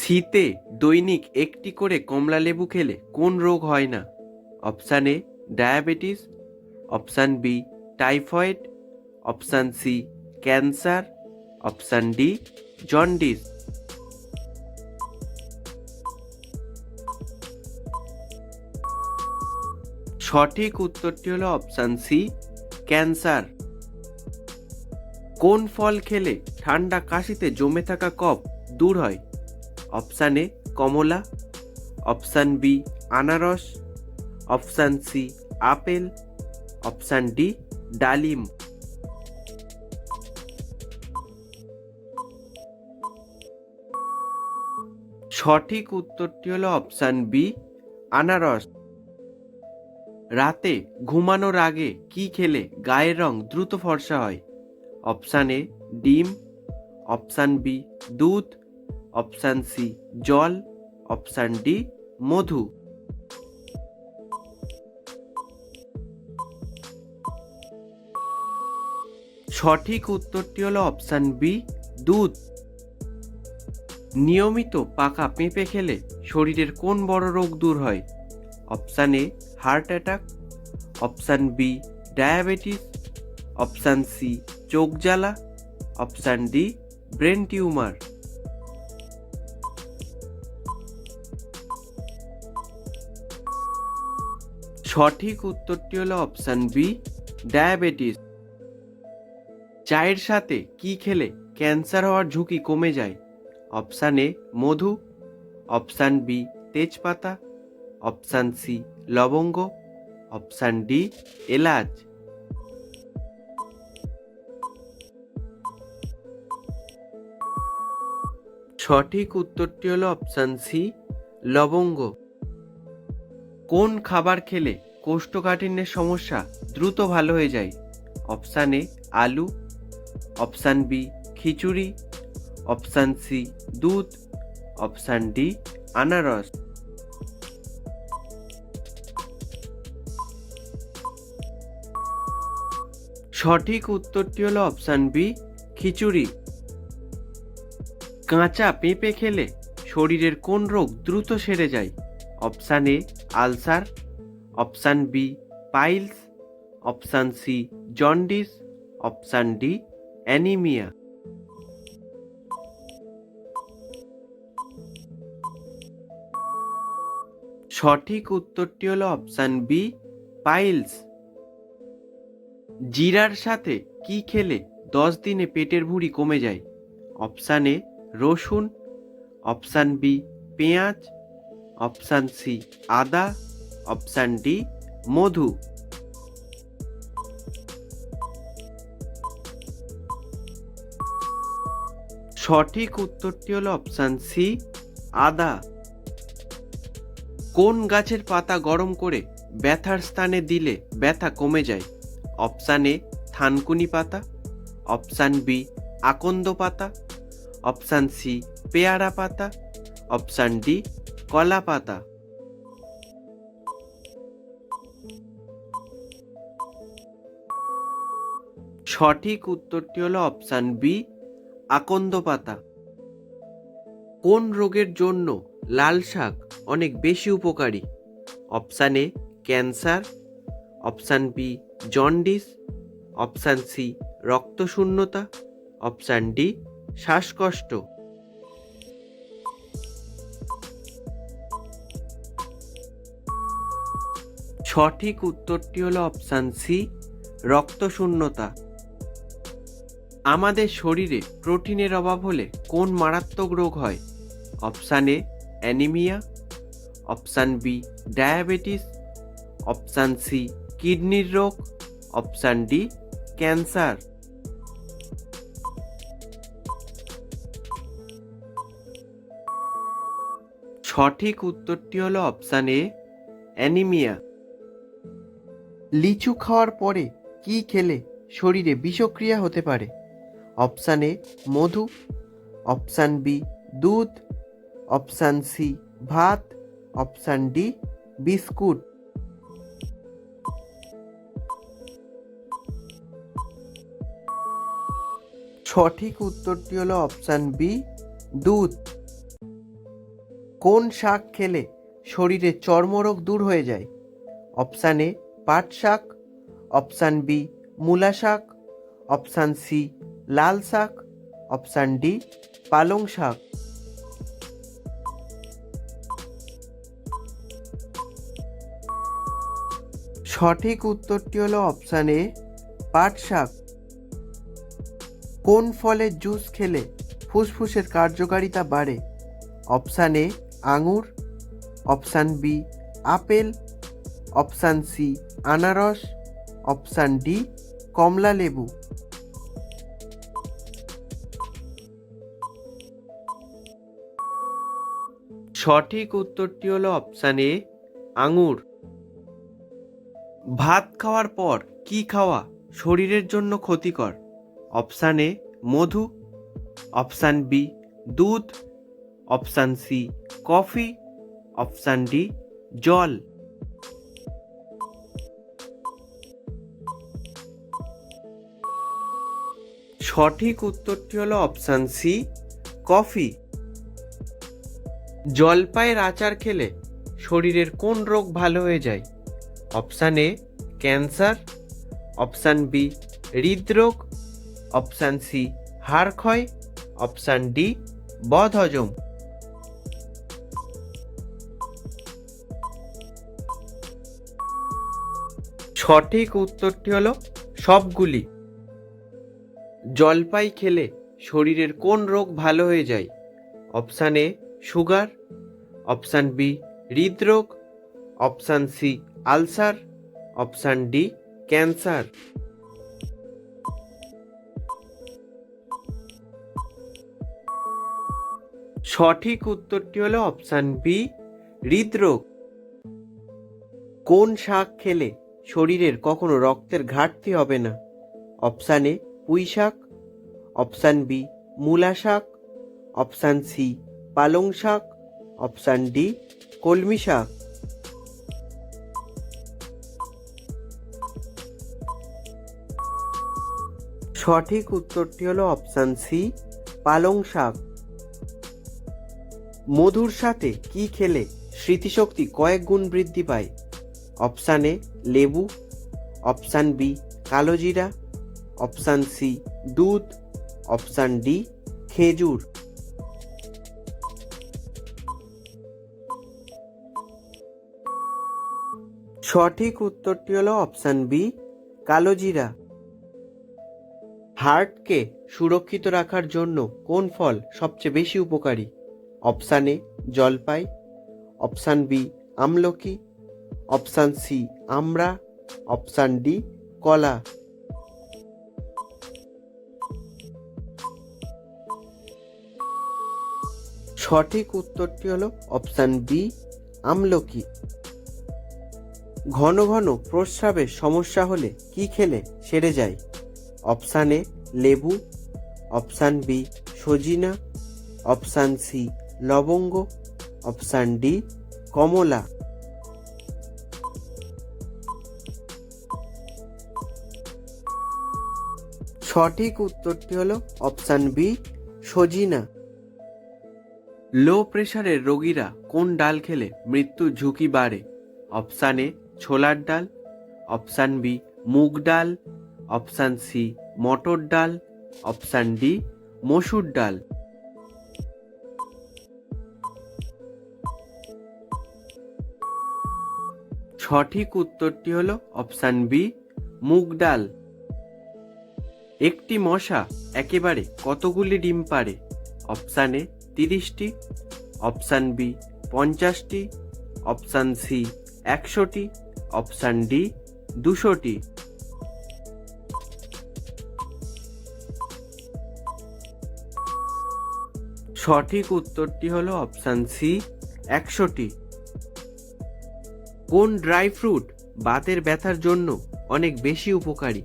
শীতে দৈনিক একটি করে কমলা লেবু খেলে কোন রোগ হয় না? Option A, diabetes, option B, typhoid, option C, cancer, option D, jaundice. সঠিক উত্তরটি হলো অপশান সি, ক্যান্সার। কোন ফল খেলে ঠান্ডা কাশিতে জমে থাকা কফ দূর হয়? অপশান এ কমলা, অপশান বি আনারস, option C apple, option D ডালিম। সঠিক উত্তরটি হলো অপশান বি, আনারস। রাতে ঘুমানোর আগে কি খেলে গায়ের রং দ্রুত ফর্সা হয়? অপশান এ ডিম, অপশান বি দুধ অপশান সি, জল, অপশান ডি, মধু। সঠিক উত্তরটি হলো অপশান বি, দুধ। নিয়মিত পাকা পেঁপে খেলে শরীরের কোন বড় রোগ দূর হয়? Option A, heart attack. Option B, diabetes. Option C, চোখ জ্বালা। Option D, brain tumour. সঠিক উত্তরটি হলো অপশান বি, ডায়াবেটিস। চায়ের সাথে কি খেলে ক্যান্সার হওয়ার ঝুঁকি কমে যায়? অপশান এ, মধু। অপশান বি, তেজপাতা। অপশান সি, লবঙ্গ। অপশান ডি, এলাচ। সঠিক উত্তরটি হলো অপশান সি, লবঙ্গ। কোন খাবার খেলে কোষ্ঠকাঠিন্যের সমস্যা দ্রুত ভালো হয়ে যায়। অপশান এ, আলু। অপশান বি, খিচুড়ি। অপশান সি, দুধ। অপশান ডি, আনারস। সঠিক উত্তরটি হলো অপশান বি, খিচুড়ি। কাঁচা পেঁপে খেলে শরীরের কোন রোগ দ্রুত সেরে যায়? Option A, ulcer. Option B, piles. Option C, jaundice. Option D, anaemia. সঠিক উত্তরটি হলো অপশান বি, পাইলস। জিরার সাথে কি খেলে দশ দিনে পেটের ভুঁড়ি কমে যায়? অপশান এ, রসুন। অপশান বি, পেঁয়াজ। অপশান সি, আদা। অপশান ডি, মধু। সঠিক উত্তরটি হলো অপশান সি, আদা। কোন গাছের পাতা গরম করে ব্যথার স্থানে দিলে ব্যথা কমে যায়? অপশান এ, থানকুনি পাতা। অপশান বি, আকন্দ পাতা। অপশান সি, পেয়ারা পাতা। অপশান ডি, কলা পাতা। সঠিক উত্তরটি হলো অপশান বি, আকন্দ পাতা। কোন রোগের জন্য লাল শাক অনেক বেশি উপকারী? Option A, cancer. Option B, jaundice. Option C, রক্তশূন্যতা। Option D, শ্বাসকষ্ট। সঠিক উত্তরটি হলো অপশান সি, রক্তশূন্যতা। আমাদের শরীরে প্রোটিনের অভাব হলে কোন মারাত্মক রোগ হয়? Option A, anaemia, option B, diabetes, option C, কিডনির রোগ, অপশান ডি, ক্যান্সার। সঠিক উত্তরটি হলো অপশান এ, অ্যানিমিয়া। লিচু খাওয়ার পরে কি খেলে শরীরে বিষক্রিয়া হতে পারে? অপশান এ মধু অপশান বি দুধ অপশান সি ভাত অপশান ডি বিস্কুট সঠিক উত্তরটি হলো অপশান বি দুধ কোন শাক খেলে শরীরে চর্মরোগ দূর হয়ে যায়? অপশান এ পাট শাক. অপশান বি মূলা শাক. অপশান সি লাল শাক, অপশান ডি, পালং শাক। সঠিক উত্তরটি হলো অপশান এ, পাট শাক। কোন ফলের জুস খেলে ফুসফুসের কার্যকারিতা বাড়ে? অপশান এ, আঙুর। Option B, apple. Option C, আনারস। অপশান ডি কমলা লেবু সঠিক উত্তরটি হলো অপশান এ আঙুর। ভাত খাওয়ার পর কি খাওয়া শরীরের জন্য ক্ষতিকর? অপশান এ মধু। অপশান বি দুধ। Option C coffee. Option D জল। সঠিক উত্তরটি হলো অপশান সি কফি। জলপাইয়ের আচার খেলে শরীরের কোন রোগ ভালো হয়ে যায়? Option A, cancer, option B, হৃদরোগ, অপশান সি, হাড় ক্ষয়, অপশান ডি, বদহজম। সঠিক উত্তরটি হলো সবগুলি। জলপাই খেলে শরীরের কোন রোগ ভালো হয়ে যায়? Option A sugar, option B হৃদরোগ, option C ulcer, option D cancer. সঠিক উত্তরটি হলো অপশান বি হৃদরোগ। কোন শাক খেলে শরীরের কখনো রক্তের ঘাটতি হবে না? অপশান এ পুঁই শাক অপশান বি মূলা শাক অপশান সি পালং শাক, অপশান ডি, কলমি শাক। সঠিক উত্তরটি হলো অপশান সি, পালং শাক। মধুর সাথে কি খেলে স্মৃতিশক্তি কয়েক গুণ বৃদ্ধি পায়? অপশান এ, লেবু। অপশান বি কালোজিরা অপশান সি, দুধ। অপশান ডি, খেজুর। সঠিক উত্তরটি হলো অপশান বি কালোজিরা হার্টকে সুরক্ষিত রাখার জন্য কোন ফল সবচেয়ে বেশি উপকারী? অপশান এ, জলপাই। অপশান বি, আমলকি। অপশান সি, আমড়া। অপশান ডি, কলা। সঠিক উত্তরটি হলো অপশান বি, আমলকি। ঘন ঘন প্রস্রাবের সমস্যা হলে কি খেলে সেরে যায়। অপশান এ, লেবু। অপশান বি, সজিনা। অপশান সি, লবঙ্গ। অপশান ডি, কমলা। সঠিক উত্তরটি হলো অপশান বি, সজিনা। লো প্রেশারের রোগীরা কোন ডাল খেলে মৃত্যুর ঝুঁকি বাড়ে? অপশান এ ছোলার ডাল অপশান বি মুগ ডাল অপশান সি মটর ডাল অপশান ডি মসুর ডাল। সঠিক উত্তরটি হলো অপশান বি মুগ ডাল। একটি মশা একেবারে কতগুলি ডিম পারে অপশান এ তিরিশটি অপশান বি পঞ্চাশটি অপশান সি একশোটি অপশান ডি, দুশোটি। সঠিক উত্তরটি হলো অপশান সি, একশোটি। কোন ড্রাই ফ্রুট বাতের ব্যথার জন্য অনেক বেশি উপকারী?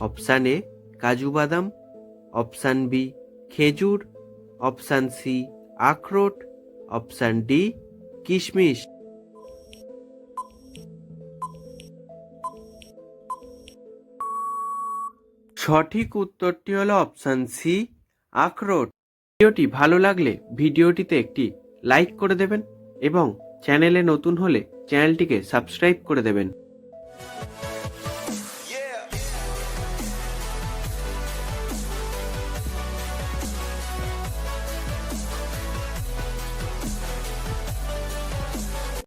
অপশান এ, কাজু বাদাম। অপশান বি, খেজুর। অপশান সি, আখরোট। অপশান ডি, কিশমিশ। সঠিক উত্তরটি হলো অপশান সি আখরোট। ভিডিওটি ভালো লাগলে ভিডিওটিতে একটি লাইক করে দেবেন এবং চ্যানেলে নতুন হলে চ্যানেলটিকে সাবস্ক্রাইব করে দেবেন।